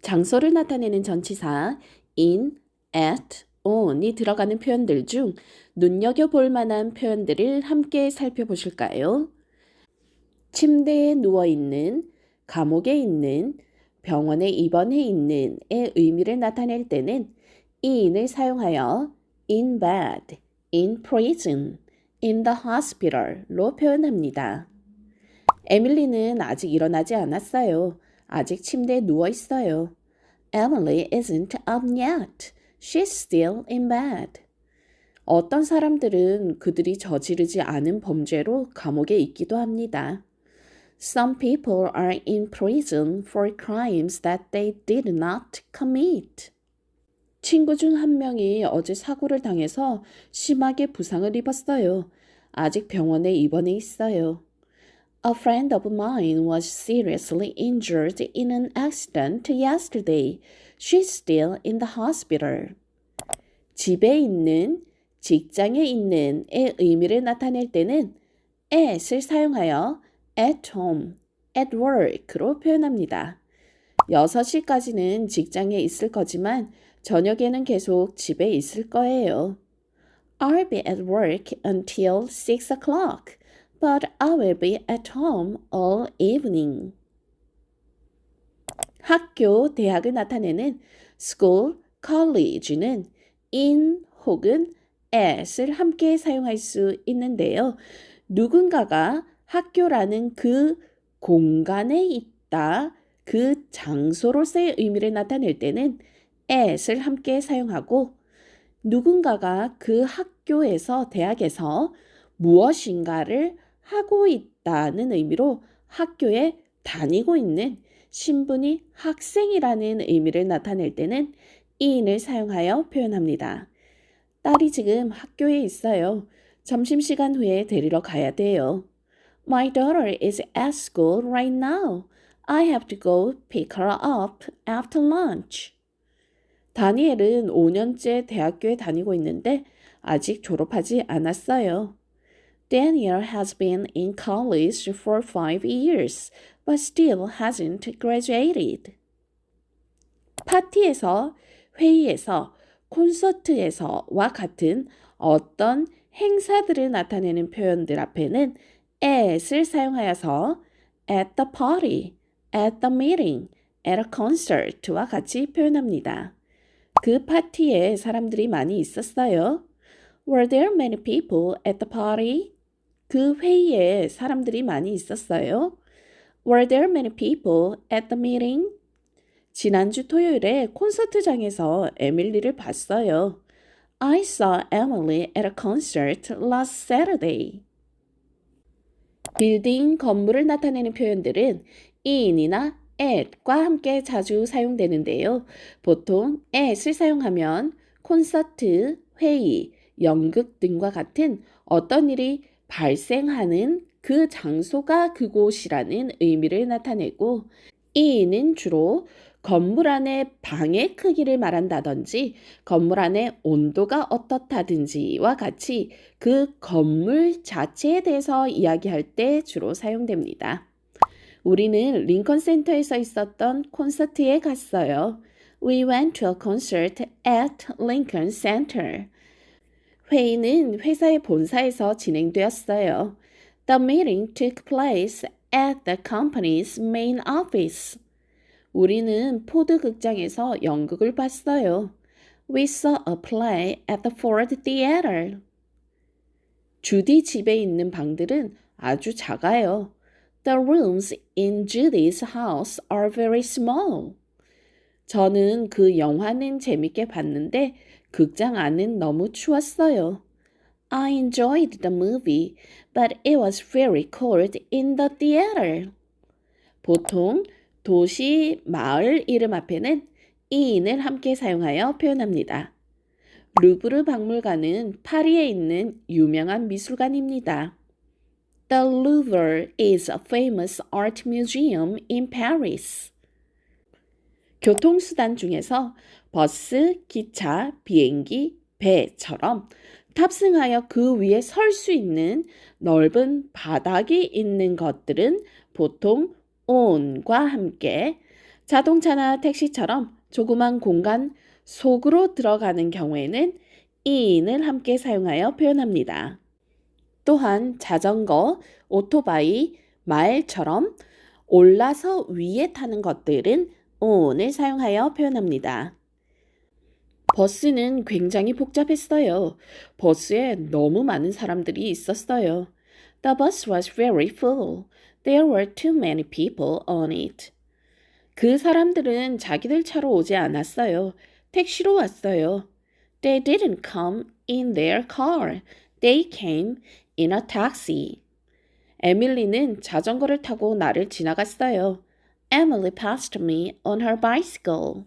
장소를 나타내는 전치사 in, at, on이 들어가는 표현들 중 눈여겨볼 만한 표현들을 함께 살펴보실까요? 침대에 누워 있는, 감옥에 있는, 병원에 입원해 있는 의 의미를 나타낼 때는 in을 사용하여 in bed, in prison, in the hospital로 표현합니다. 에밀리는 아직 일어나지 않았어요. 아직 침대에 누워 있어요. Emily isn't up yet. She's still in bed. 어떤 사람들은 그들이 저지르지 않은 범죄로 감옥에 있기도 합니다. Some people are in prison for crimes that they did not commit. 친구 중 한 명이 어제 사고를 당해서 심하게 부상을 입었어요. 아직 병원에 입원해 있어요. A friend of mine was seriously injured in an accident yesterday. She's still in the hospital. 집에 있는, 직장에 있는의 의미를 나타낼 때는 at을 사용하여 at home, at work로 표현합니다. 6시까지는 직장에 있을 거지만 저녁에는 계속 집에 있을 거예요. I'll be at work until 6 o'clock, but I will be at home all evening. 학교, 대학을 나타내는 school, college는 in 혹은 at을 함께 사용할 수 있는데요. 누군가가 학교라는 그 공간에 있다, 그 장소로서의 의미를 나타낼 때는 at을 함께 사용하고 누군가가 그 학교에서 대학에서 무엇인가를 하고 있다는 의미로 학교에 다니고 있는 신분이 학생이라는 의미를 나타낼 때는 in을 사용하여 표현합니다. 딸이 지금 학교에 있어요. 점심시간 후에 데리러 가야 돼요. My daughter is at school right now. I have to go pick her up after lunch. 다니엘은 5년째 대학교에 다니고 있는데 아직 졸업하지 않았어요. Daniel has been in college for five years, but still hasn't graduated. 파티에서, 회의에서, 콘서트에서와 같은 어떤 행사들을 나타내는 표현들 앞에는 at을 사용하여서 at the party, at the meeting, at a concert와 같이 표현합니다. 그 파티에 사람들이 많이 있었어요. Were there many people at the party? 그 회의에 사람들이 많이 있었어요. Were there many people at the meeting? 지난주 토요일에 콘서트장에서 에밀리를 봤어요. I saw Emily at a concert last Saturday. 빌딩, 건물을 나타내는 표현들은 in이나 at과 함께 자주 사용되는데요. 보통 at을 사용하면 콘서트, 회의, 연극 등과 같은 어떤 일이 발생하는 그 장소가 그곳이라는 의미를 나타내고 in은 주로 건물 안의 방의 크기를 말한다든지 건물 안의 온도가 어떻다든지와 같이 그 건물 자체에 대해서 이야기할 때 주로 사용됩니다. 우리는 링컨 센터에서 있었던 콘서트에 갔어요. We went to a concert at Lincoln Center. 회의는 회사의 본사에서 진행되었어요. The meeting took place at the company's main office. 우리는 포드 극장에서 연극을 봤어요. We saw a play at the Ford Theater. 주디 집에 있는 방들은 아주 작아요. The rooms in Judy's house are very small. 저는 그 영화는 재밌게 봤는데 극장 안은 너무 추웠어요. I enjoyed the movie, but it was very cold in the theater. 보통 도시, 마을 이름 앞에는 in을 함께 사용하여 표현합니다. 루브르 박물관은 파리에 있는 유명한 미술관입니다. The Louvre is a famous art museum in Paris. 교통수단 중에서 버스, 기차, 비행기, 배처럼 탑승하여 그 위에 설 수 있는 넓은 바닥이 있는 것들은 보통 on과 함께 자동차나 택시처럼 조그만 공간 속으로 들어가는 경우에는 in을 함께 사용하여 표현합니다. 또한 자전거, 오토바이, 말처럼 올라서 위에 타는 것들은 on을 사용하여 표현합니다. 버스는 굉장히 복잡했어요. 버스에 너무 많은 사람들이 있었어요. The bus was very full. There were too many people on it. 그 사람들은 자기들 차로 오지 않았어요. 택시로 왔어요. They didn't come in their car. They came in a taxi. 에밀리는 자전거를 타고 나를 지나갔어요. Emily passed me on her bicycle.